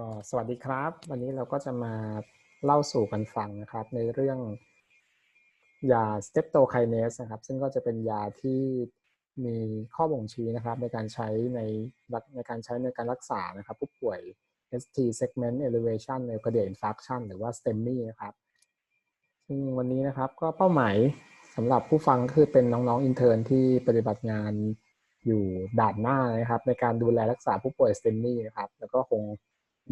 ก็สวัสดีครับ วันนี้เราก็จะมาเล่าสู่กันฟังนะครับ ในเรื่องยาสเตปโตไคเนสนะครับ ซึ่งก็จะเป็นยาที่มีข้อบ่งชี้นะครับ ในการใช้ในในการใช้ในการรักษานะครับผู้ป่วย ST segment elevation myocardial infarction หรือว่า STEMI นะครับซึ่งวันนี้นะครับก็เป้าหมายสำหรับผู้ฟังก็คือเป็นน้องๆอินเทอร์นที่ปฏิบัติงานอยู่ด่านหน้านะครับ ในการดูแลรักษาผู้ป่วย STEMI นะครับ แล้วก็คง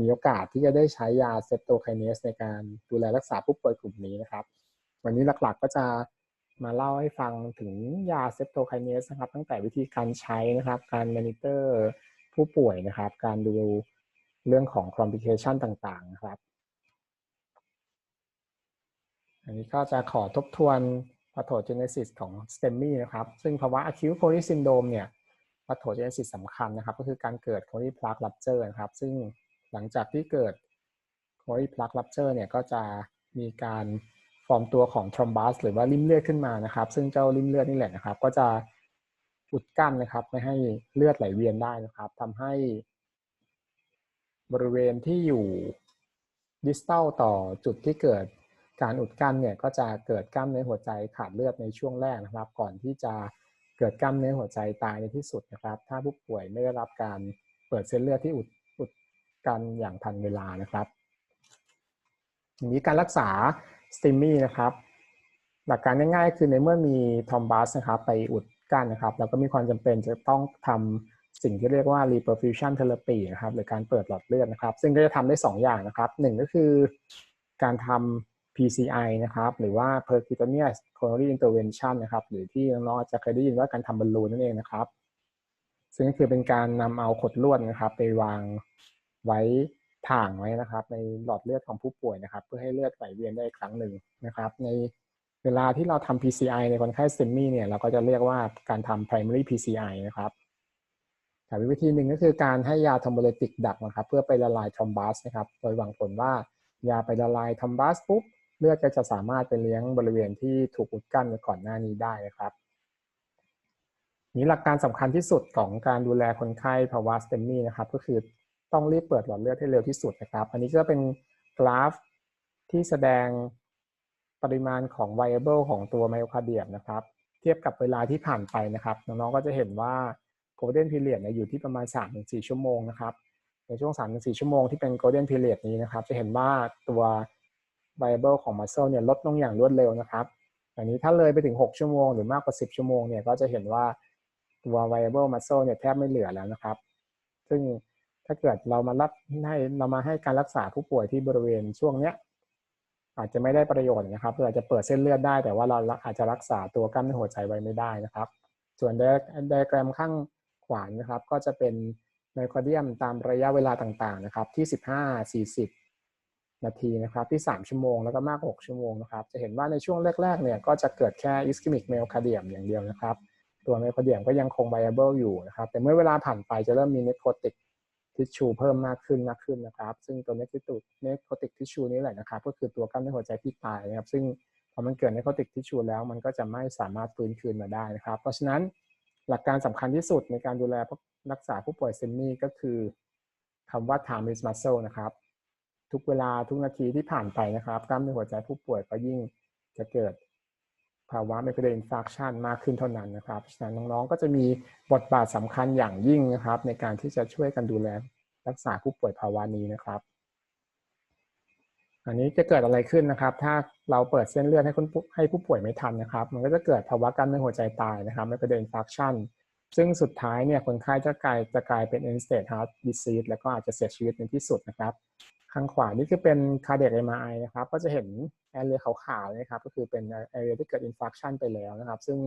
มีโอกาสที่จะได้ใช้ยาเซปโตไคเนสในการดูแลรักษาผู้ป่วยกลุ่มนี้นะครับ วันนี้หลักๆก็จะมาเล่าให้ฟังถึงยาเซปโตไคเนสนะครับ ตั้งแต่วิธีการใช้นะครับ การมอนิเตอร์ผู้ป่วยนะครับ การดูเรื่องของคอมพิเคชันต่างๆนะครับ อันนี้ก็จะขอทบทวน pathogenesis ของ STEMI นะครับ ซึ่งภาวะ acute coronary syndrome เนี่ย pathogenesis สำคัญนะครับ ก็คือการเกิด coronary plaque rupture นะครับ ซึ่ง หลังจากที่เกิด coronary plaque rupture เนี่ยก็จะมีการฟอร์มตัวของ thrombus หรือว่าริ่มเลือดขึ้นมานะครับ ซึ่งเจ้าริ่มเลือดนี่แหละนะครับ ก็จะอุดกั้นนะครับ ไม่ให้เลือดไหลเวียนได้นะครับทำให้ บริเวณที่อยู่ดิสตัลต่อจุดที่เกิดการอุดกั้นเนี่ยก็จะเกิดกล้ามเนื้อหัวใจขาดเลือดในช่วงแรกนะครับ ก่อนที่จะเกิดกล้ามเนื้อหัวใจตายในที่สุดนะครับ ถ้าผู้ป่วยไม่ได้รับการเปิดเส้นเลือดที่อุด กันอย่างทันเวลานะครับทีนี้การรักษาสติมีนะครับ หลักการง่ายๆ คือในเมื่อมีทอมบัสนะครับไปอุดกั้นนะครับ แล้วก็มีความจำเป็นจะต้องทำสิ่งที่เรียกว่า reperfusion therapy นะครับหรือการเปิดหลอดเลือดนะครับ ซึ่งก็จะทำได้ 2 อย่างนะครับหนึ่งก็คือการทำ PCI นะครับ หรือว่า percutaneous coronary intervention นะครับ หรือที่น้องๆจจะเคยได้ยินว่าการทำบอลลูนนั่นเองนะครับ ซึ่งก็คือเป็นการนำเอาขดลวดนะครับ ไปวาง ไว้ถ่างไว้นะครับ ในหลอดเลือดของผู้ป่วยนะครับ เพื่อให้เลือดไหลเวียนได้อีกครั้งหนึ่งนะครับ ในเวลาที่เราทำ PCI ในคนไข้เซมีเนี่ยเราก็จะเรียกว่าการทำ primary PCI นะครับแต่วิธีหนึ่งก็คือการให้ยาทอมโบเลติกดักนะครับ เพื่อไปละลายทอมบัสนะครับ โดยหวังผลว่ายาไปละลายทอมบัสปุ๊บเลือดก็จะสามารถไปเลี้ยงบริเวณที่ถูกอุดกั้นไว้ก่อนหน้านี้ได้นะครับนี้หลักการสำคัญที่สุดของการดูแลคนไข้ภาวะสเตมีนะครับ ก็คือ ต้องรีบเปิดหลอดเลือดให้เร็วที่สุดนะครับ อันนี้ก็เป็นกราฟที่แสดงปริมาณของ viable ของตัวไมโอคาเดียมนะครับ เทียบกับเวลาที่ผ่านไปนะครับน้องๆก็จะเห็นว่า golden period เนี่ยอยู่ที่ประมาณ 3-4 ชั่วโมงนะครับในช่วง 3-4 ชั่วโมงที่เป็น golden period นี้นะครับ จะเห็นว่าตัว viable ของ muscle เนี่ยลดลงอย่างรวดเร็วนะครับอันนี้ถ้าเลยไปถึง 6 ชั่วโมงหรือมากกว่า 10 ชั่วโมงเนี่ยก็จะเห็นว่าตัว viable muscle เนี่ยแทบไม่เหลือแล้วนะครับ ซึ่ง ถ้าเกิดเรามารับให้เรามาให้การรักษาผู้ป่วยที่บริเวณช่วงเนี้ยอาจจะไม่ได้ประโยชน์นะครับเราอาจจะเปิดเส้นเลือดได้ แต่ว่าเราอาจจะรักษาตัวกล้ามเนื้อหัวใจไว้ไม่ได้นะครับ ส่วนไดอะแกรมข้างขวานะครับ ก็จะเป็นไมโครเดียมตามระยะเวลาต่างๆนะครับ ที่ 15 40 นาทีนะครับ ที่ 3 ชั่วโมงแล้วก็มากกว่า6ชั่วโมงนะครับ จะเห็นว่าในช่วงแรกๆเนี่ยก็จะเกิดแค่อิสกิมิกเมโคาเดียมอย่างเดียวนะครับ ตัวไมโครเดียมก็ยังคง viable อยู่นะครับ แต่เมื่อเวลาผ่านไปจะเริ่มมีเนโคติก ทิชชูเพิ่มมากขึ้นมากขึ้นนะครับ ซึ่งตัวเนคติกเนโคติกทิชชูนี้แหละนะครับ ก็คือตัวกล้ามเนื้อหัวใจที่ตายนะครับ ซึ่งพอมันเกิดเนโคติกทิชชูแล้ว มันก็จะไม่สามารถฟื้นคืนมาได้นะครับ เพราะฉะนั้นหลักการสำคัญที่สุดในการดูแลรักษาผู้ป่วยเซมมี่ก็คือคำว่า time is muscle นะครับ ทุกเวลาทุกนาทีที่ผ่านไปนะครับ กล้ามเนื้อหัวใจผู้ป่วยก็ยิ่งจะเกิด ภาวะไมโครเดนฟาคชันมากขึ้นเท่านั้นนะครับฉะนั้นน้องๆ ก็จะมีบทบาทสำคัญอย่างยิ่งนะครับ ในการที่จะช่วยกันดูแลรักษาผู้ป่วยภาวะนี้นะครับ อันนี้จะเกิดอะไรขึ้นนะครับ ถ้าเราเปิดเส้นเลือดให้คนให้ผู้ป่วยไม่ทันนะครับ มันก็จะเกิดภาวะกล้ามเนื้อหัวใจตายนะครับไมโครเดนฟาคชันซึ่งสุดท้ายเนี่ยคนไข้จะกลายจะกลายเป็น end stage heart disease แล้วก็อาจจะเสียชีวิตในที่สุดนะครับ ข้างขวานี่คือเป็น cardiac MRI นะครับก็จะเห็นแอเรียขาวๆนะครับก็คือเป็นแอเรียที่เกิด infarction ไปแล้วนะครับ ซึ่ง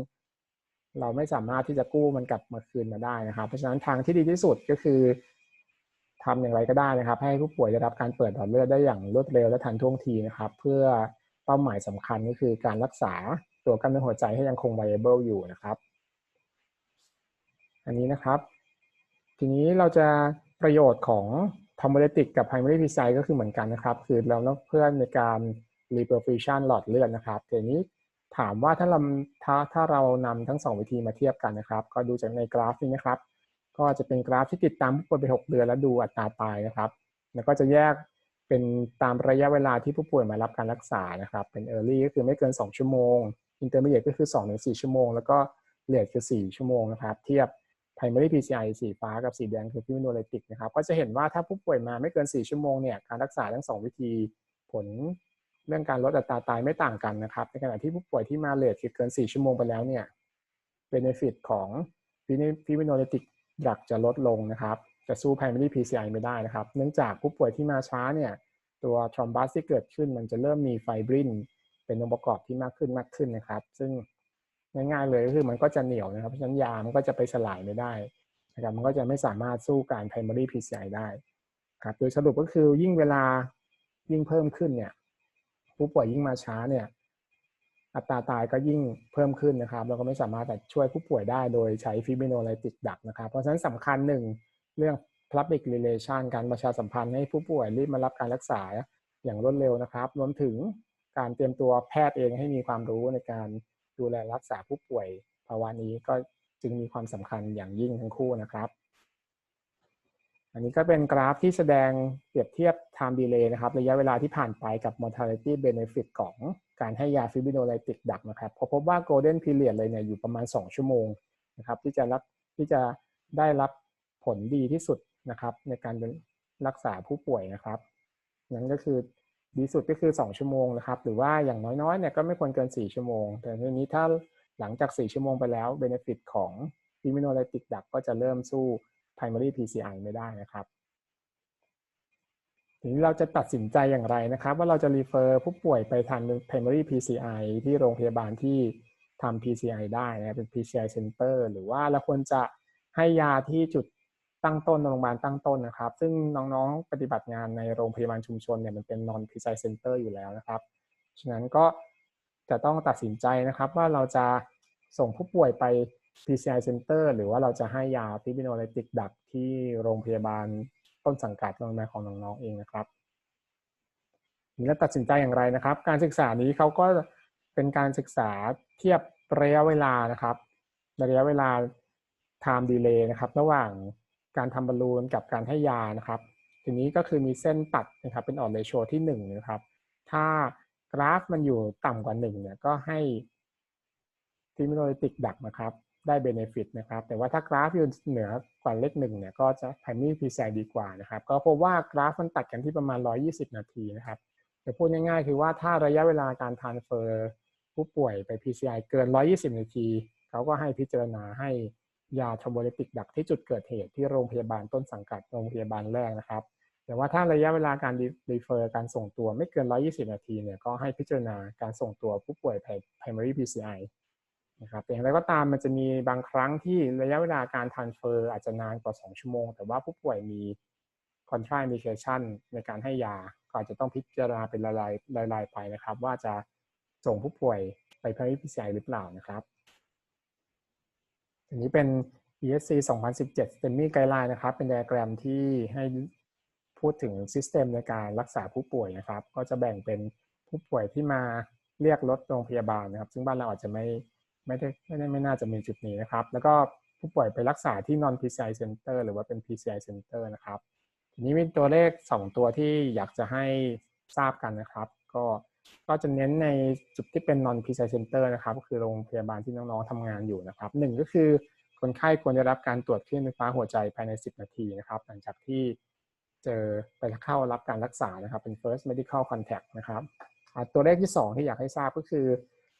เราไม่สามารถที่จะกู้มันกลับมาคืนมาได้นะครับ เพราะฉะนั้นทางที่ดีที่สุดก็คือทำอย่างไรก็ได้นะครับ ให้ผู้ป่วยได้รับการเปิดหลอดเลือดได้อย่างรวดเร็วและทันท่วงทีนะครับ เพื่อเป้าหมายสำคัญก็คือการรักษาตัวกล้ามเนื้อหัวใจให้ยังคง viable อยู่นะครับ อันนี้นะครับ ทีนี้เราจะประโยชน์ของ ทอมโบเลติกกับ primary PCI ก็คือเหมือนกันนะครับ คือเราต้องเพื่อในการ reperfusion หลอดเลือดนะครับทีนี้ถามว่าถ้าเราถ้าถ้าเรานำทั้ง 2 วิธีมาเทียบกันนะครับ ก็ดูจากในกราฟนี้นะครับ ก็จะเป็นกราฟที่ติดตามผู้ป่วยไป 6 เดือนแล้วดูอัตราตายนะครับ แล้วก็จะแยกเป็นตามระยะเวลาที่ผู้ป่วยมารับการรักษานะครับ เป็น early ก็คือไม่เกิน 2 ชั่วโมง intermediate ก็คือ 2-4 ชั่วโมง แล้วก็ late คือ 4 ชั่วโมงนะครับ เทียบ primary PCI สีฟ้ากับสีแดงคือ fibrinolytic นะครับ ก็จะเห็นว่าถ้าผู้ป่วยมาไม่เกิน 4 ชั่วโมงเนี่ยการรักษาทั้ง 2 วิธีผลเรื่องการลดอัตราตายไม่ต่างกันนะครับ ในขณะที่ผู้ป่วยที่มาเลทเกิน 4 ชั่วโมงไปแล้วเนี่ย benefit ของ fibrinolytic drug จะลดลงนะครับ จะสู้ primary PCI ไม่ได้นะครับ เนื่องจากผู้ป่วยที่มาช้าเนี่ย ตัวทรอมบัสที่เกิดขึ้นมันจะเริ่มมีไฟบรินเป็นองค์ประกอบที่มากขึ้นมากขึ้นนะครับ ซึ่ง ง่ายๆเลยก็คือมันก็จะเหนียวนะครับเพราะฉะนั้นยามันก็จะไปสลายไม่ได้นะครับมันก็จะไม่สามารถสู้การ primary PCI ได้ครับโดยสรุปก็คือยิ่งเวลายิ่งเพิ่มขึ้นเนี่ยผู้ป่วยยิ่งมาช้าเนี่ยอัตราตายก็ยิ่งเพิ่มขึ้นนะครับเราก็ไม่สามารถแต่ช่วยผู้ป่วยได้โดยใช้ฟิบิโนไลติกดักนะครับเพราะฉะนั้นสำคัญหนึ่งเรื่อง public relation การประชาสัมพันธ์ให้ผู้ป่วยรีบมารับการรักษาอย่างรวดเร็วนะครับ รวมถึงการเตรียมตัวแพทย์เองให้มีความรู้ในการ ดูแลรักษาผู้ป่วยภาวะนี้ก็จึงมีความสำคัญอย่างยิ่งทั้งคู่นะครับ อันนี้ก็เป็นกราฟที่แสดงเปรียบเทียบ time delay นะครับ ระยะเวลาที่ผ่านไปกับ mortality benefit ของการให้ยาฟิบิโนไลติกดักนะครับพบว่า golden period เลยเนี่ยอยู่ประมาณ 2 ชั่วโมงนะครับที่จะรับที่จะได้รับผลดีที่สุดนะครับในการรักษาผู้ป่วยนะครับ นั่นก็คือ ดีสุดก็คือ 2 ชั่วโมงนะครับ หรือว่าอย่างน้อยๆเนี่ยก็ไม่ควรเกิน 4 ชั่วโมง แต่ทีนี้ถ้าหลังจาก 4 ชั่วโมงไปแล้ว benefit ของฟิมิโนไลติกดักก็จะเริ่มสู้ primary PCI ไม่ได้นะครับทีนี้เราจะตัดสินใจอย่างไรนะครับ ว่าเราจะ refer ผู้ป่วยไปทำ primary PCI ที่โรงพยาบาลที่ทำ PCI ได้นะเป็น PCI center หรือว่าเราควรจะให้ยาที่จุด ตั้งต้นโรงพยาบาลตั้งต้นนะครับ ซึ่งน้องๆปฏิบัติงานในโรงพยาบาลชุมชนเนี่ยมันเป็น non PCI center อยู่แล้วนะครับ ฉะนั้นก็จะต้องตัดสินใจนะครับว่าเราจะส่งผู้ป่วยไป PCI center หรือว่าเราจะให้ยาฟิบิโนไลติกดักที่โรงพยาบาลต้นสังกัดโรงพยาบาลของน้องๆเองนะครับนี่แล้วตัดสินใจอย่างไรนะครับ การศึกษานี้เขาก็เป็นการศึกษาเทียบระยะเวลานะครับ ระยะเวลา time delay นะครับ ระหว่าง การทำบอลลูนกับการให้ยานะครับ ทีนี้ก็คือมีเส้นตัดนะครับเป็นออดเรโชที่1นะครับ ถ้ากราฟมันอยู่ต่ำกว่า1เนี่ยก็ให้ฟิมิโนลิติกดักนะครับ ได้เบเนฟิตนะครับ แต่ว่าถ้ากราฟอยู่เหนือกว่าเลขหนึ่งเนี่ยก็จะไพรมี่พีซดีกว่านะครับ ก็พบว่ากราฟมันตัดกันที่ประมาณ 120 นาทีนะครับแต่พูดง่ายๆ คือว่าถ้าระยะเวลาการทานเฟอร์ผู้ป่วยไป PCI เกิน 120 นาที เขาก็ให้พิจารณาให้ ยาทรอมโบลิติกดักที่จุดเกิดเหตุที่โรงพยาบาลต้นสังกัดโรงพยาบาลแรกนะครับ แต่ว่าถ้าระยะเวลาการรีเฟอร์การส่งตัวไม่เกิน 120 นาทีเนี่ยก็ให้พิจารณาการส่งตัวผู้ป่วยไป primary PCI นะครับแต่อย่างไรก็ตามมันจะมีบางครั้งที่ระยะเวลาการทานเฟอร์อาจจะนานกว่า 2 ชั่วโมง แต่ว่าผู้ป่วยมี contraindication ในการให้ยาก็อาจจะต้องพิจารณาเป็นรายๆายไปนะครับ ว่าจะส่งผู้ป่วยไป primary PCI หรือเปล่านะครับ อันนี้เป็น ESC 2017 STEMI Guideline นะครับ เป็นไดอะแกรมที่ให้พูดถึงซิสเต็มในการรักษาผู้ป่วยนะครับ ก็จะแบ่งเป็นผู้ป่วยที่มาเรียกรถโรงพยาบาลนะครับ ซึ่งบ้านเราอาจจะไม่ไม่ได้ไม่ได้ไม่น่าจะมีจุดนี้นะครับ แล้วก็ผู้ป่วยไปรักษาที่ non PCI center หรือว่าเป็น PCI center นะครับ ทีนี้มีตัวเลข 2 ตัวที่อยากจะให้ทราบกันนะครับ ก็ ก็จะเน้นในจุดที่เป็น non PCI center นะครับก็คือโรงพยาบาลที่น้องๆทำงานอยู่นะครับหนึ่งก็คือคนไข้ควรจะรับการตรวจคลื่นไฟฟ้าหัวใจภายใน 10 นาทีนะครับ หลังจากที่เจอไปเข้ารับการรักษานะครับ เป็น first medical contact นะครับตัวเลขที่ 2 ที่อยากให้ทราบก็คือ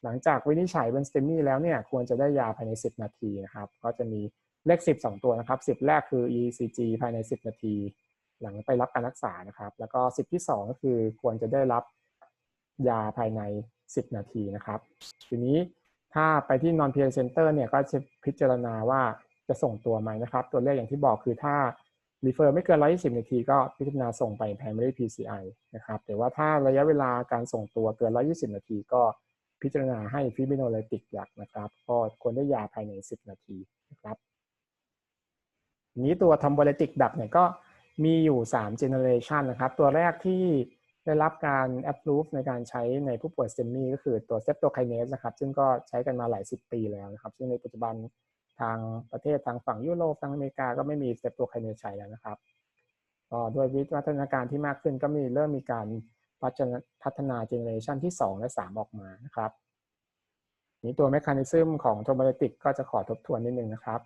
หลังจากวินิจฉัยเป็นสเตมี่แล้วเนี่ยควรจะได้ยาภายใน 10 นาทีนะครับ ก็จะมีเลข 10 2 ตัวนะครับ 10 แรกคือ ECG ภายใน 10 นาที หลังไปรับการรักษานะครับ แล้วก็ 10 ที่ 2 ก็คือควรจะได้รับ ยาภายใน 10 นาทีนะครับ ทีนี้ถ้าไปที่ non peer center เนี่ยก็จะพิจารณาว่าจะส่งตัวไหมนะครับ ตัวเลขอย่างที่บอกคือถ้า refer ไม่เกิน 120 นาที ก็พิจารณาส่งไป primary PCI นะครับแต่ว่าถ้าระยะเวลาการส่งตัวเกิน 120 นาที ก็พิจารณาให้ fibrinolytic ยักนะครับก็ควรได้ยาภายใน 10 นาทีนะครับนี้ตัว thrombolytic ดักเนี่ยก็มีอยู่ 3 generation นะครับ ตัวแรกที่ ได้รับการ approve ในการใช้ในผู้ป่วย STEMI ก็คือตัว streptokinase นะครับ ซึ่งก็ใช้กันมาหลายสิบปีแล้วนะครับ ซึ่งในปัจจุบันทางประเทศทางฝั่งยุโรปทางอเมริกาก็ไม่มี streptokinase ใช้แล้วนะครับก็ด้วยวิวัฒนาการที่มากขึ้นก็มีเริ่มมีการพัฒนาพัฒนาเจเนอเรชันที่ 2 และ 3 ออกมานะครับนี้ตัว m e c h a n i ซึมของ t h r o m b o l y t i c ก็จะขอทบทวนนิดนึงนะครับ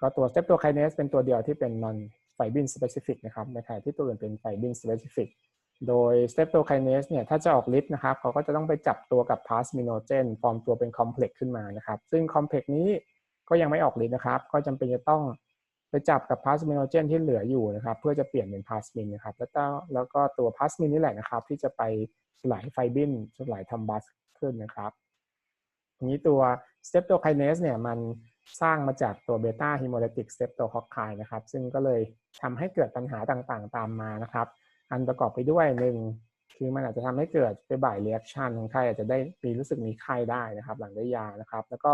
ก็ตัว streptokinase เป็นตัวเดียวที่เป็น non fibrin specific นะครับในขณะที่ตัวอื่นเป็น fibrin specific โดย streptokinase เนี่ยถ้าจะออกฤทธิ์นะครับเขาก็จะต้องไปจับตัวกับ plasminogen ฟอร์มตัวเป็น complex ขึ้นมานะครับ ซึ่ง complex นี้ก็ยังไม่ออกฤทธิ์นะครับ ก็จำเป็นจะต้องไปจับกับ plasminogen ที่เหลืออยู่นะครับเพื่อจะเปลี่ยนเป็น plasmin นะครับแล้วก็แล้วก็ตัว plasmin นี่แหละนะครับ ที่จะไปสลายไฟบินสลายทำบัสขึ้นนะครับทีนี้ตัว streptokinase เนี่ยมันสร้างมาจากตัวเบต้าฮิโมเลติกสเตปโตคอคไคนะครับซึ่งก็เลยทำให้เกิดปัญหาต่างๆ ตามมานะครับ อันประกอบไปด้วยหนึ่งคือมันอาจจะทำให้เกิดไปบ่ายเรีแอคชั่นของไข้อาจจะได้มีรู้สึกมีไข้ได้นะครับ หลังได้ยานะครับ แล้วก็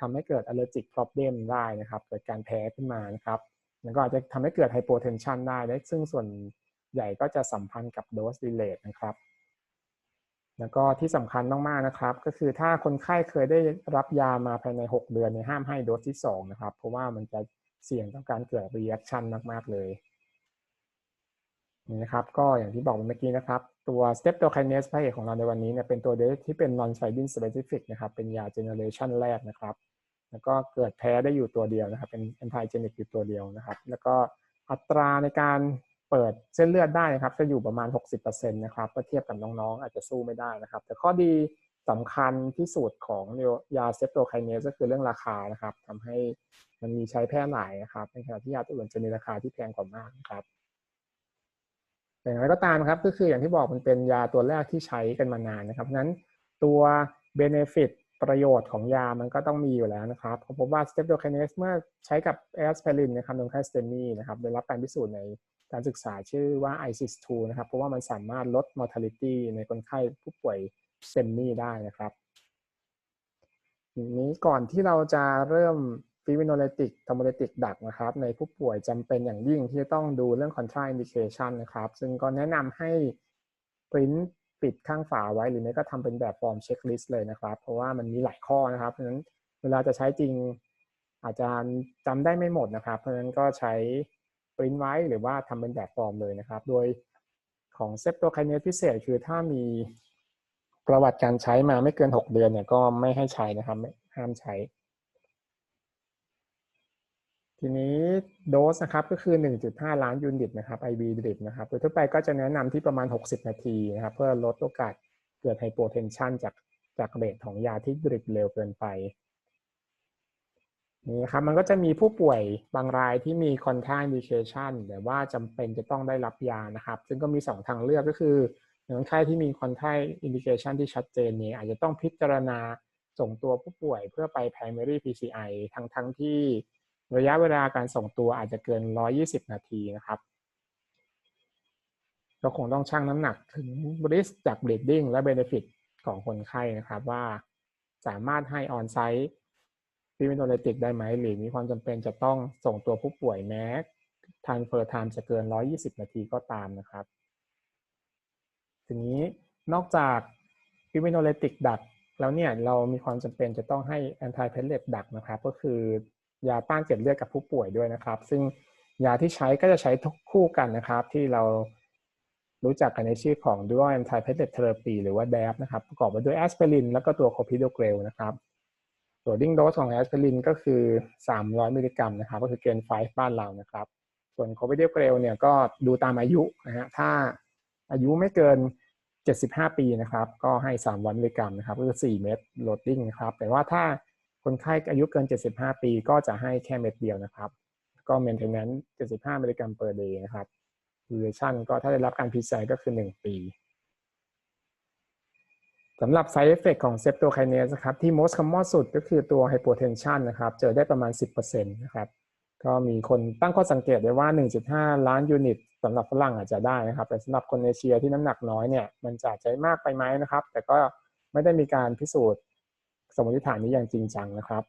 ทำให้เกิด allergic problem ได้นะครับ เกิดการแพ้ขึ้นมานะครับ แล้วก็อาจจะทำให้เกิด hypotension ได้ซึ่งส่วนใหญ่ก็จะสัมพันธ์กับ dose delay นะครับ แล้วก็ที่สำคัญมากๆนะครับ ก็คือถ้าคนไข้เคยได้รับยามาภายใน 6 เดือนเนี่ยห้ามให้โดสที่ 2 นะครับ เพราะว่ามันจะเสี่ยงต่อการเกิด reaction มากๆเลย นี่นะครับก็อย่างที่บอกเมื่อกี้นะครับ ตัว s t e p t o k i n a s e พระเอกของเราในวันนี้เนี่ยเป็นตัวเดที่เป็น non fibrin specific นะครับ เป็นยา generation แรกนะครับ แล้วก็เกิดแพ้ได้อยู่ตัวเดียวนะครับ เป็น antigenic อยู่ตัวเดียวนะครับ แล้วก็อัตราในการเปิดเส้นเลือดได้นะครับจะอยู่ประมาณ 60%นะครับเมื่อเทียบกับน้องๆ อาจจะสู้ไม่ได้นะครับ แต่ข้อดีสำคัญที่สุดของยาเซปโตไคเนสก็คือเรื่องราคานะครับทำให้มันมีใช้แพร่หลายนะครับในขณะที่ยาตัวอื่นจะมีราคาที่แพงกว่ามากนะครับ แต่อย่างไรก็ตามครับก็คืออย่างที่บอกมันเป็นยาตัวแรกที่ใช้กันมานานนะครับนั้นตัวเบเนฟิตประโยชน์ของยามันก็ต้องมีอยู่แล้วนะครับผมพบว่าสเตปโดไคเนสเมื่อใช้กับแอสไพรินนะครับโดยใช้สเตมีนะครับได้รับการพิสูจน์ในการศึกษาชื่อว่า ISIS2 นะครับเพราะว่ามันสามารถลด mortality ในคนไข้ผู้ป่วยสเตมีได้นะครับทีนี้ก่อนที่เราจะเริ่ม ฟิวิโนเลติกทอมโมเลติกดักนะครับ ในผู้ป่วยจำเป็นอย่างยิ่งที่จะต้องดูเรื่อง contra indication นะครับ ซึ่งก็แนะนำให้ปริ้นปิดข้างฝาไว้หรือไม่ก็ทำเป็นแบบฟอร์มเช็คลิสต์เลยนะครับ เพราะว่ามันมีหลายข้อนะครับ เพราะฉะนั้นเวลาจะใช้จริงอาจารย์จำได้ไม่หมดนะครับ เพราะฉะนั้นก็ใช้ปริ้นไว้หรือว่าทำเป็นแบบฟอร์มเลยนะครับ โดยของเซปโตไคเนสพิเศษคือถ้ามีประวัติการใช้มาไม่เกิน 6 เดือนเนี่ยก็ไม่ให้ใช้นะครับห้ามใช้ ทีนี้โดสนะครับก็คือ 1.5 ล้านยูนิตนะครับ IB ดริปนะครับโดยทั่วไปก็จะแนะนำที่ประมาณ 60 นาทีนะครับ เพื่อลดโอกาสเกิดไฮโปเทนชันจากจากเรทของยาที่ดริปเร็วเกินไปนี่ครับมันก็จะมีผู้ป่วยบางรายที่มีคอนท r อินดิเคชันแต่ว่าจำเป็นจะต้องได้รับยานะครับ ซึ่งก็มี 2 ทางเลือกก็คือคนไข้ที่มีคอนท r อินดิเคชันที่ชัดเจนนี้อาจจะต้องพิจารณาส่งตัวผู้ป่วยเพื่อไป primary PCI ทั้งทั้งที่ ระยะเวลาการส่งตัวอาจจะเกิน 120 นาทีนะครับก็คงต้องชั่งน้ำหนักถึงริสจาก bleeding และ benefit ของคนไข้นะครับว่าสามารถให้ on site ฟิมิโนเลติกได้ไหม หรือมีความจำเป็นจะต้องส่งตัวผู้ป่วยแม้ทานเฟอร์ไทม์จะเกิน 120 นาทีก็ตามนะครับ ทีนี้นอกจากฟิมิโนเลติกดักแล้วเนี่ยเรามีความจำเป็นจะต้องให้แอนตี้เพลเลตดักนะครับ ก็คือ ยาต้านเกล็ดเลือดกับผู้ป่วยด้วยนะครับ ซึ่งยาที่ใช้ก็จะใช้ทุกคู่กันนะครับ ที่เรารู้จักกันในชื่อของ dual antiplatelet therapy หรือว่า DAP นะครับ ประกอบไปด้วยแอสไพรินแล้วก็ตัวโคพิโดเกรลนะครับตัวดิ้งโดสของแอสไพรินก็คือ 300 มิลลิกรัมนะครับ ก็คือเกณฑ์ไฟบ้านเรานะครับ ส่วนโควิดเกรลเนี่ยก็ดูตามอายุนะฮะถ้าอายุไม่เกิน 75 ปีนะครับ ก็ให้ 300 มิลลิกรัมนะครับก็คือ 4 เม็ดโหลดดิ้งนะครับ แต่ว่าถ้า คนไข้อายุเกิน 75 ปีก็จะให้แค่เม็ดเดียวนะครับ ก็เมนเทนแนนซ์75มิลลิกรัมเปอร์เดย์นะครับดูเรชั่นก็ถ้าได้รับการพิจัยก็คือ 1 ปีสำหรับ side effect ของ septokinase นะครับ ที่ most common สุดก็คือตัว hypotension นะครับ เจอได้ประมาณ 10%นะครับก็มีคนตั้งข้อสังเกตได้ว่า 1.5 ล้านยูนิตสำหรับฝรั่งอาจจะได้นะครับ แต่สำหรับคนเอเชียที่น้ำหนักน้อยเนี่ย มันจะใช้มากไปไหมนะครับ แต่ก็ไม่ได้มีการพิสูจน์ สมมติฐานนี้อย่างจริงจังนะครับ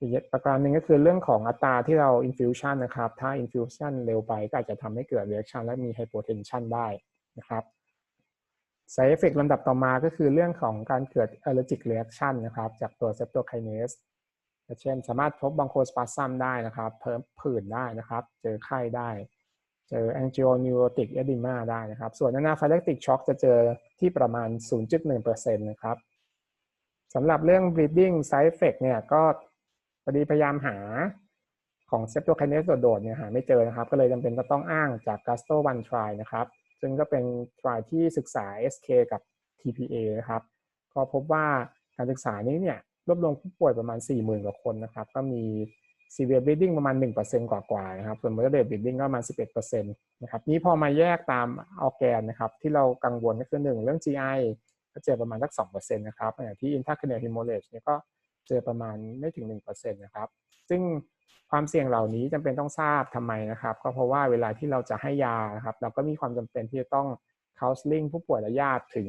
อีกประการหนึ่งก็คือเรื่องของอัตราที่เรา infusion นะครับ ถ้า infusion เร็วไปก็อาจจะทำให้เกิด reaction และมี hypotension ได้นะครับ side effect ลำดับต่อมาก็คือเรื่องของการเกิด allergic reaction นะครับ จากตัว streptokinase เช่น สามารถพบบางโคสปาซัมได้นะครับเพิ่มผื่นได้นะครับ เจอไข้ได้ เจอ angioneurotic edema ได้นะครับ ส่วน anaphylactic shock จะเจอที่ประมาณ 0.1%นะครับ สำหรับเรื่อง bleeding side effect เนี่ยก็พอดีพยายามหาของเซปโตไคเนสโดดๆเนี่ยหาไม่เจอนะครับ ก็เลยจำเป็นจะต้องอ้างจาก Gasto One Trial นะครับ ซึ่งก็เป็น trial ที่ศึกษา SK กับ TPA นะครับ ก็พบว่าการศึกษานี้เนี่ยรวบรวมผู้ป่วยประมาณ 40,000 กว่าคนนะครับ ก็มี severe bleeding ประมาณ 1%กว่าๆนะครับ ส่วน moderate bleeding ก็ประมาณ 11%นะครับ นี้พอมาแยกตามออแกนนะครับ ที่เรากังวลก็คือหนึ่งเรื่อง GI ก็เจอประมาณสัก2%นะครับอย่างที่ intracranial hemorrhage เนี่ยก็เจอประมาณไม่ถึง1%นต์นะครับ ซึ่งความเสี่ยงเหล่านี้จำเป็นต้องทราบทำไมนะครับ ก็เพราะว่าเวลาที่เราจะให้ยาครับ เราก็มีความจำเป็นที่จะต้อง counseling ผู้ป่วยและญาติถึง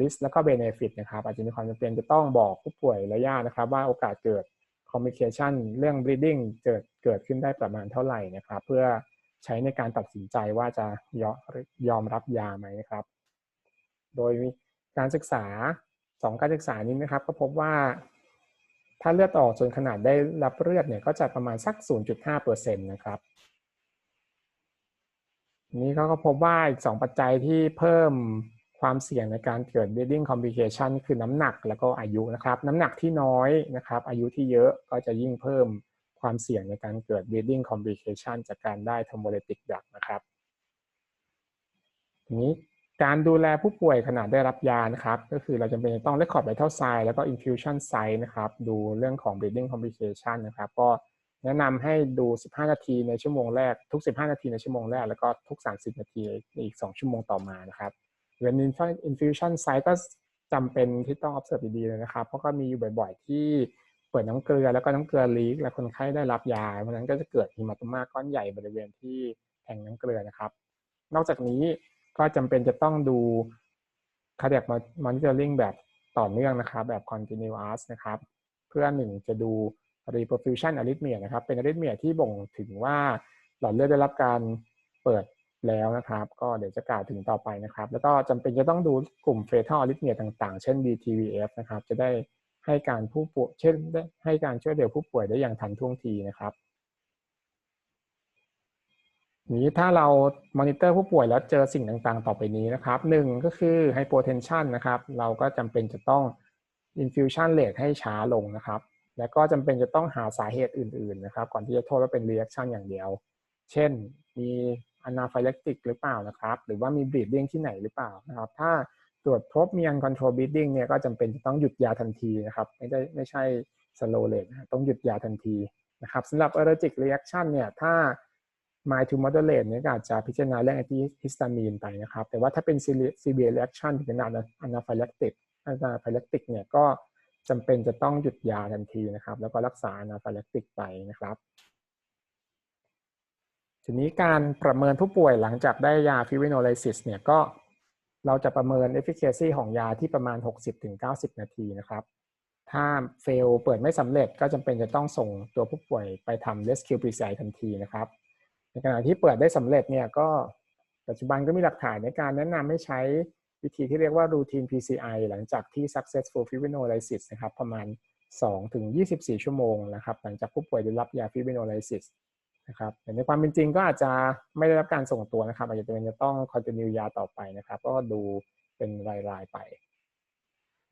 risk แล้วก็ benefit นะครับอาจจะมีความจำเป็นจะต้องบอกผู้ป่วยและญาตินะครับ ว่าโอกาสเกิด complication เรื่อง bleeding เกิดเกิดขึ้นได้ประมาณเท่าไหร่นะครับ เพื่อใช้ในการตัดสินใจว่าจะยอยอมรับยาไหมนะครับ โดย การศึกษาสองการศึกษานี้นะครับ ก็พบว่า ถ้าเลือดออกจนขนาดได้รับเลือดเนี่ยก็จะประมาณสัก 0.5%นะครับนี้เขาก็พบว่าอีก 2 ปัจจัยที่เพิ่มความเสี่ยงในการเกิด bleeding complication คือน้ำหนักแล้วก็อายุนะครับ น้ำหนักที่น้อยนะครับ อายุที่เยอะก็จะยิ่งเพิ่มความเสี่ยงในการเกิด bleeding complication จากการได้ thrombolytic drug นะครับ ทีนี้ การดูแลผู้ป่วยขณะได้รับยานะครับ ก็คือเราจำเป็นต้อง record vital sign แล้วก็ infusion site นะครับ ดูเรื่องของ bleeding complication นะครับ ก็แนะนำให้ดู 15 นาทีในชั่วโมงแรก ทุก 15 นาทีในชั่วโมงแรก แล้วก็ทุก 30 นาทีอีก 2 ชั่วโมงต่อมานะครับเว้น infusion site ก็จำเป็นที่ต้อง observe ดีๆเลยนะครับ เพราะก็มีอยู่บ่อยๆ ที่เปิดน้ำเกลือแล้วก็น้ำเกลือลีกและคนไข้ได้รับยา เพราะนั้นก็จะเกิดฮิมาตมาก้อนใหญ่บริเวณที่แทงน้ำเกลือนะครับ นอกจากนี้ ก็จำเป็นจะต้องดู cardiac monitoring แบบต่อเนื่องนะครับ แบบ continuous นะครับ เพื่อหนึ่งจะดู reperfusion arrhythmia นะครับ เป็น arrhythmia ที่บ่งถึงว่าหลอดเลือดได้รับการเปิดแล้วนะครับ ก็เดี๋ยวจะกล่าวถึงต่อไปนะครับ แล้วก็จำเป็นจะต้องดูกลุ่ม fatal arrhythmia ต่างๆ เช่น DTVF นะครับ จะได้ให้การผู้ป่วยเช่นให้การช่วยเหลือผู้ป่วยได้อย่างทันท่วงทีนะครับ นี้ถ้าเรามอนิเตอร์ผู้ป่วยแล้วเจอสิ่งต่างๆ ต่อไปนี้นะครับหนึ่งก็คือ hypotension นะครับ เราก็จำเป็นจะต้อง infusion rate ให้ช้าลงนะครับ แล้วก็จำเป็นจะต้องหาสาเหตุอื่นๆนะครับ ก่อนที่จะโทษว่าเป็น reaction อย่างเดียว เช่น มี anaphylactic หรือเปล่านะครับ หรือว่ามี bleeding ที่ไหนหรือเปล่านะครับ ถ้าตรวจพบมี uncontrolled bleeding เนี่ยก็จำเป็นจะต้องหยุดยาทันทีนะครับ ไม่ได้ไม่ใช่ slow rate ต้องหยุดยาทันทีนะครับสำหรับ allergic reaction เนี่ยถ้า mild to moderate เนี่ยอาจจะพิจารณาเรื่อง antihistamine ไปนะครับ แต่ว่าถ้าเป็น severe reaction ถึงขนาด anaphylactic anaphylactic เนี่ยก็จำเป็นจะต้องหยุดยาทันทีนะครับ แล้วก็รักษา anaphylactic ไปนะครับ ทีนี้การประเมินผู้ป่วยหลังจากได้ยา fibrinolysis เนี่ยก็เราจะประเมิน efficacy ของยาที่ประมาณ 60-90 นาทีนะครับ ถ้า fail เปิดไม่สำเร็จก็จำเป็นจะต้องส่งตัวผู้ป่วยไปทำ rescue PCI ทันทีนะครับ ในขณะที่เปิดได้สำเร็จเนี่ยก็ปัจจุบันก็มีหลักฐานในการแนะนำให้ใช้วิธีที่เรียกว่า routine PCI หลังจากที่ successful fibrinolysis นะครับประมาณ2-24 ชั่วโมงนะครับหลังจากผู้ป่วยได้รับยา fibrinolysis นะครับแต่ในความเป็นจริงก็อาจจะไม่ได้รับการส่งตัวนะครับ อาจจะเป็นจะต้อง continue ยาต่อไปนะครับ ก็ดูเป็นรายๆไป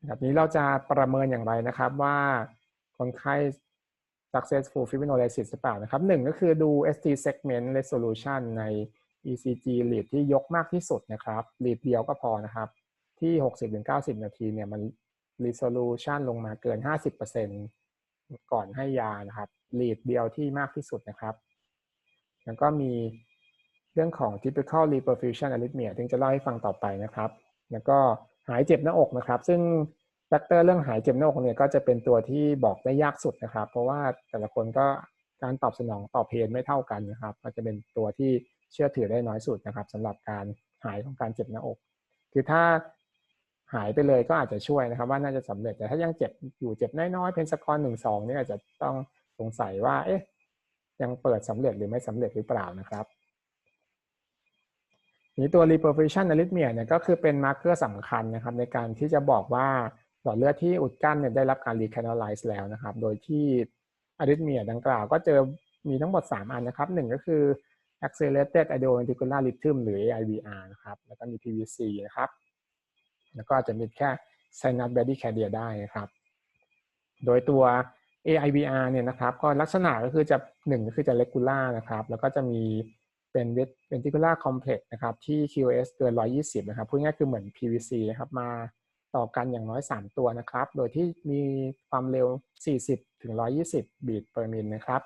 แบบนี้เราจะประเมินอย่างไรนะครับว่าคนไข้ successful fibrinolysis หรือเปล่านะครับหนึ่งก็คือดู ST segment resolution ใน ECG lead ที่ยกมากที่สุดนะครับ lead เดียวก็พอนะครับ ที่ 60-90 นาทีเนี่ยมัน resolution ลงมาเกิน 50%ก่อนให้ยานะครับ lead เดียวที่มากที่สุดนะครับ แล้วก็มีเรื่องของ typical reperfusion arrhythmia ที่จะเล่าให้ฟังต่อไปนะครับ แล้วก็หายเจ็บหน้าอกนะครับ ซึ่ง แฟกเตอร์เรื่องหายเจ็บหน้าอกเนี่ยก็จะเป็นตัวที่บอกได้ยากสุดนะครับ เพราะว่าแต่ละคนก็การตอบสนองต่อเพนไม่เท่ากันนะครับ ก็จะเป็นตัวที่เชื่อถือได้น้อยสุดนะครับสำหรับการหายของการเจ็บหน้าอก คือถ้าหายไปเลยก็อาจจะช่วยนะครับ ว่าน่าจะสำเร็จแต่ถ้ายังเจ็บอยู่เจ็บน้อยๆเพนสกอร์หนึ่งสองนี่อาจจะต้องสงสัยว่าเอ๊ะยังเปิดสำเร็จหรือไม่สำเร็จหรือเปล่านะครับนี้ตัว reperfusion arrhythmia เนี่ยก็คือเป็นมาร์กเกอร์สำคัญนะครับ ในการที่จะบอกว่า หลอดเลือดที่อุดกั้นเนี่ยได้รับการ recanalize แล้วนะครับ โดยที่อะริทเมียดังกล่าวก็เจอมีทั้งหมด 3 อันนะครับหนึ่งก็คือ accelerated idioventricular rhythm หรือ AIVR นะครับ แล้วก็มี PVC นะครับ แล้วก็อาจจะมีแค่ sinus bradycardia ได้นะครับ โดยตัว AIVR เนี่ยนะครับ ก็ลักษณะก็คือจะหนึ่งก็คือจะ regular นะครับ แล้วก็จะมีเป็น ventricular complex นะครับ ที่ QS เกิน 120 นะครับ พูดง่ายคือเหมือน PVC นะครับ มา ต่อกันอย่างน้อย 3 ตัวนะครับ โดยที่มีความเร็ว 40 ถึง 120 บีท per min นะครับ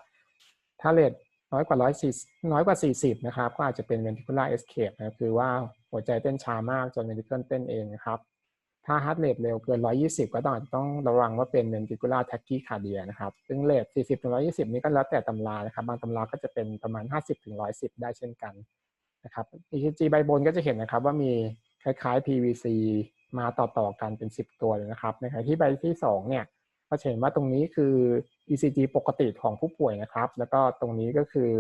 ถ้าเรทน้อยกว่า140น้อยกว่า 40 นะครับ ก็อาจจะเป็น ventricular escape นะคือว่าหัวใจเต้นช้ามากจน ventricle เต้นเองนะครับ ถ้า heart rate เร็วเกิน 120 ก็ต้องต้องระวังว่าเป็น ventricular tachycardia นะครับ ซึ่งเรท40 ถึง 120 นี้ก็แล้วแต่ตำรานะครับ บางตำราก็จะเป็นประมาณ 50 ถึง 110 ได้เช่นกันนะครับ ECG ใบบนก็จะเห็นนะครับว่ามีคล้ายๆ PVC มาต่อๆกันเป็น 10 ตัวเลยนะครับ ในขณะที่ใบที่2เนี่ยก็จะเห็นว่าตรงนี้คือ ECG ปกติของผู้ป่วยนะครับ แล้วก็ตรงนี้ก็คือ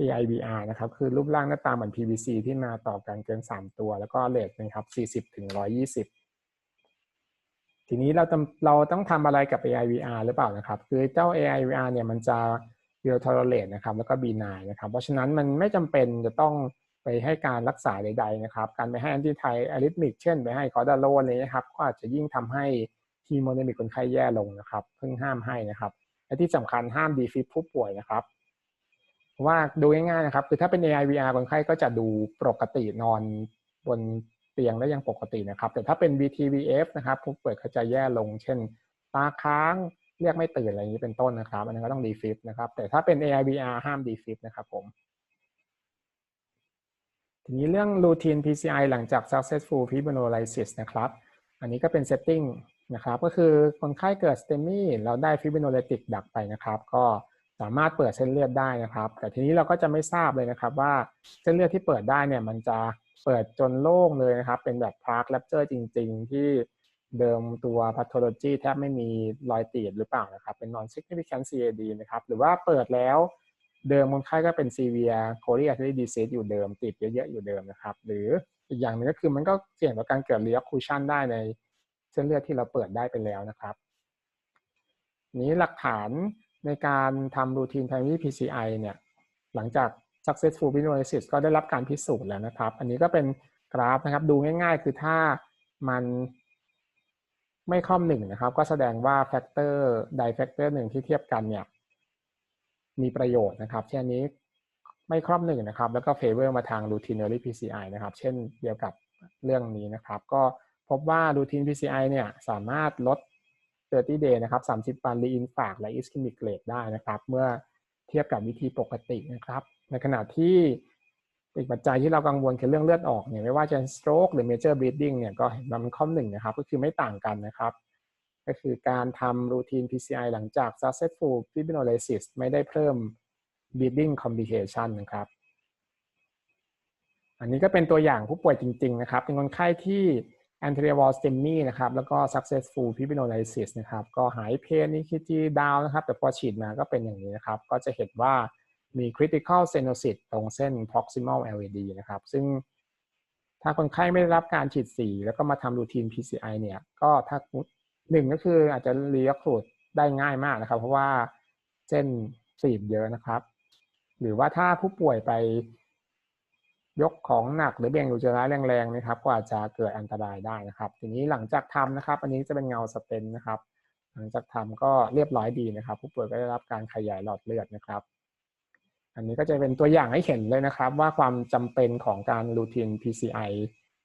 AIBR นะครับ คือรูปร่างหน้าตาเหมือน PVC ที่มาต่อกันเกิน 3 ตัว แล้วก็เรทนะครับ 40 ถึง 120 ทีนี้เราต้เราต้องทำอะไรกับ AIVR หรือเปล่านะครับ คือเจ้า AIVR เนี่ยมันจะ well tolerate นะครับ แล้วก็ benign นะครับ เพราะฉะนั้นมันไม่จำเป็นจะต้อง ไปให้การรักษาใดๆนะครับ การไปให้ anti t y อาริทมิกเช่นไปให้คอร์ดาโลนอะไรนะครับก็อาจจะยิ่งทำให้ฮีโมเนมิกคนไข้แย่ลงนะครับเพิ่งห้ามให้นะครับ และที่สำคัญห้ามดีฟิปผู้ป่วยนะครับว่าดูง่ายๆนะครับคือถ้าเป็น AIVR คนไข้ก็จะดูปกตินอนบนเตียงได้ย่างปกตินะครับ แต่ถ้าเป็น VTVF นะครับผู้ป่วยเขาจะแย่ลง เช่น ตาค้างเรียกไม่ตื่นอะไรอย่างนี้เป็นต้นนะครับ อันนั้นก็ต้องดีฟิปนะครับแต่ถ้าเป็น AIVR ห้ามดีฟิปนะครับผม ทีนี้เรื่อง routine PCI หลังจาก successful fibrinolysis นะครับ อันนี้ก็เป็น setting นะครับ ก็คือคนไข้เกิด STEMI เราได้ fibrinolytic ดักไปนะครับ ก็สามารถเปิดเส้นเลือดได้นะครับ แต่ทีนี้เราก็จะไม่ทราบเลยนะครับว่าเส้นเลือดที่เปิดได้เนี่ยมันจะเปิดจนโล่งเลยนะครับ เป็นแบบ plaque rupture จริง ๆ ที่เดิมตัว pathology แทบไม่มีรอยตีดหรือเปล่านะครับ เป็น non significant CAD นะครับ หรือว่าเปิดแล้ว เดิมคนไข้ก็เป็น severe coronary artery disease อยู่เดิม ติดเยอะๆอยู่เดิมนะครับ หรืออีกอย่างหนึ่งก็คือมันก็เสี่ยงต่อการเกิด reocclusion ได้ในเส้นเลือดที่เราเปิดได้ไปแล้วนะครับ นี้หลักฐานในการทำ routine primary PCI เนี่ยหลังจาก successful fibrinolysis ก็ได้รับการพิสูจน์แล้วนะครับ อันนี้ก็เป็นกราฟนะครับ ดูง่ายๆ คือถ้ามันไม่คล่อมหนึ่งนะครับ ก็แสดงว่าแฟกเตอร์ใดแฟกเตอร์หนึ่งที่เทียบกันเนี่ย มีประโยชน์นะครับ เช่นนี้ไม่ครอบหนึ่งนะครับ แล้วก็เฟเวอร์มาทาง routinary PCI นะครับ เช่นเดียวกับเรื่องนี้นะครับ ก็พบว่า routine PCI เนี่ยสามารถลด 30 day นะครับ 30 วัน reinfarct และ ischemic rate ได้นะครับ เมื่อเทียบกับวิธีปกตินะครับ ในขณะที่อีกปัจจัยที่เรากังวลคือเรื่องเลือดออกเนี่ยไม่ว่าจะ stroke หรือ major bleeding เนี่ยก็เห็นว่ามันข้อหนึ่งนะครับ ก็คือไม่ต่างกันนะครับ ก็คือการทำ routine PCI หลังจาก successful fibrinolysis ไม่ได้เพิ่ม bleeding complication นะครับ อันนี้ก็เป็นตัวอย่างผู้ป่วยจริง ๆ นะครับ เป็นคนไข้ที่ anterior wall STEMI นะครับ แล้วก็ successful fibrinolysis นะครับ ก็หายเพน EKG ดาวนะครับ แต่พอฉีดมาก็เป็นอย่างนี้นะครับ ก็จะเห็นว่ามี critical stenosis ตรงเส้น proximal LAD นะครับ ซึ่งถ้าคนไข้ไม่ได้รับการฉีดสี แล้วก็มาทำ routine PCI เนี่ย ก็ถ้า หนึ่งก็คืออาจจะรีอ c ค u ดได้ง่ายมากนะครับ เพราะว่าเส้นสีบเยอะนะครับ หรือว่าถ้าผู้ป่วยไปยกของหนักหรือเบี่ยงอุจจาระแรงๆนะครับ ก็อาจจะเกิดอันตรายได้นะครับ ทีนี้หลังจากทำนะครับ อันนี้จะเป็นเงาสเตนนะครับ หลังจากทำก็เรียบร้อยดีนะครับ ผู้ป่วยก็ได้รับการขยายหลอดเลือดนะครับ อันนี้ก็จะเป็นตัวอย่างให้เห็นเลยนะครับ ว่าความจำเป็นของการรูทีน PCI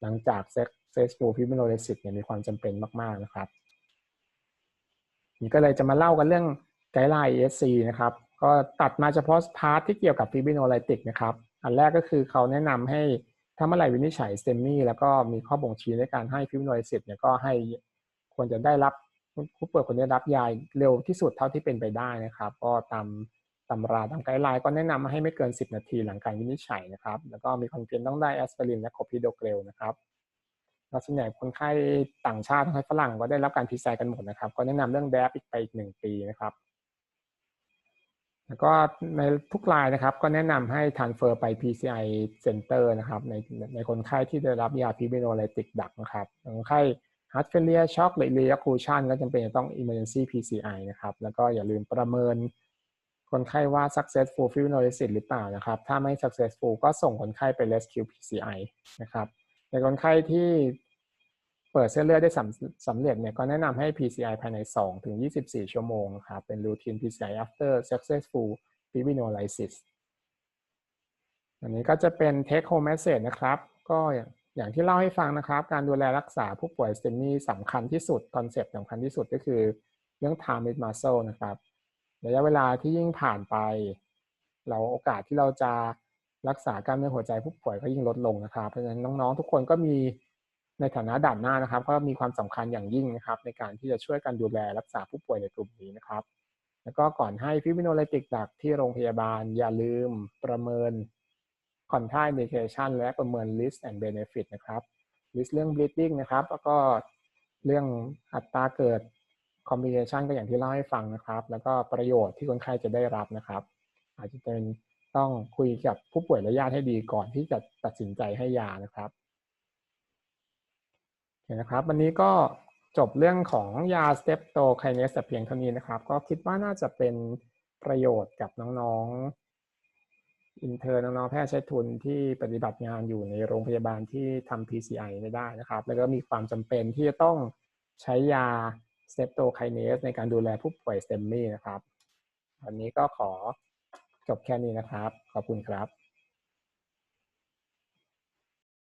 หลังจากเซ็กเซสฟูลฟิบโนเลสิสเนี่ยมีความจำเป็นมากๆนะครับ นี่ก็เลยจะมาเล่ากันเรื่องไกด์ไลน์ ESC นะครับ ก็ตัดมาเฉพาะพาร์ทที่เกี่ยวกับฟิบโนไลติกนะครับ อันแรกก็คือเขาแนะนำให้ถ้าเมื่อไหร่วินิจฉัยเตมมี่ แล้วก็มีข้อบ่งชี้ในการให้ฟิบโนไลซิสเนี่ยก็ให้ควรจะได้รับผู้ป่วยควรได้รับยาเร็วที่สุดเท่าที่เป็นไปได้นะครับ ก็ตามตำราตามไกด์ไลน์ก็แนะนำให้ไม่เกิน 10 นาทีหลังการวินิจฉัยนะครับ แล้วก็มีคอนเทนต้องได้แอสไพรินและโคพิโดเกลนะครับ แล้วส่วนใหญ่คนไข้ต่างชาติคนไข้ฝรั่งก็ได้รับการพิจัยกันหมดนะครับ ก็แนะนำเรื่องแดปอีกไปอีกหนึ่งปีนะครับ แล้วก็ในทุกรายนะครับ ก็แนะนำให้ transfer ไป PCI center นะครับ ในในคนไข้ที่ได้รับยาพิเบโนไลติกดักนะครับคนไข้ heart failure shock หรือ reocclusion ก็จำเป็นจะต้อง emergency PCI นะครับ แล้วก็อย่าลืมประเมินคนไข้ว่า successful fibrinolysis หรือเปล่านะครับ ถ้าไม่ successful ก็ส่งคนไข้ไป rescue PCI นะครับ ในคนไข้ที่เปิดเส้นเลือดได้สำสำเร็จเนี่ยก็แนะนำให้ PCI ภายใน 2 ถึง 24 ชั่วโมงครับเป็น routine PCI after successful fibrinolysis อันนี้ก็จะเป็น take home message นะครับ ก็อย่างอย่างที่เล่าให้ฟังนะครับ การดูแลรักษาผู้ป่วยสเตมีสำคัญที่สุดคอนเซปต์สำคัญที่สุดก็คือเรื่อง time with muscle นะครับ ระยะเวลาที่ยิ่งผ่านไป เราโอกาสที่เราจะ รักษากล้ามเนื้อหัวใจผู้ป่วยก็ยิ่งลดลงนะครับเพราะฉะนั้นน้องๆ ทุกคนก็มีในฐานะด่านหน้านะครับ ก็มีความสำคัญอย่างยิ่งนะครับ ในการที่จะช่วยกันดูแลรักษาผู้ป่วยในกลุ่มนี้นะครับ แล้วก็ก่อนให้ฟิบิโนไลติกดักที่โรงพยาบาล อย่าลืมประเมินคอนท่าอินดิเคชันและประเมิน risk and benefit นะครับ risk เรื่อง bleeding นะครับ แล้วก็เรื่องอัตราเกิด complication ก็อย่างที่เล่าให้ฟังนะครับ แล้วก็ประโยชน์ที่คนไข้จะได้รับนะครับ อาจจะเป็น ต้องคุยกับผู้ป่วยและญาติให้ดีก่อนที่จะตัดสินใจให้ยานะครับโอเคนะครับ วันนี้ก็จบเรื่องของยาสเตปโตไคเนสแต่เพียงเท่านี้นะครับ ก็คิดว่าน่าจะเป็นประโยชน์กับน้องๆอินเทอร์น้องๆแพทย์ใช้ทุนที่ปฏิบัติงานอยู่ในโรงพยาบาลที่ทำ PCI ไม่ได้นะครับ แล้วก็มีความจำเป็นที่จะต้องใช้ยาสเตปโตไคเนสในการดูแลผู้ป่วยสเตมมี่นะครับ วันนี้ก็ขอ จบแค่นี้นะครับ ขอบคุณครับ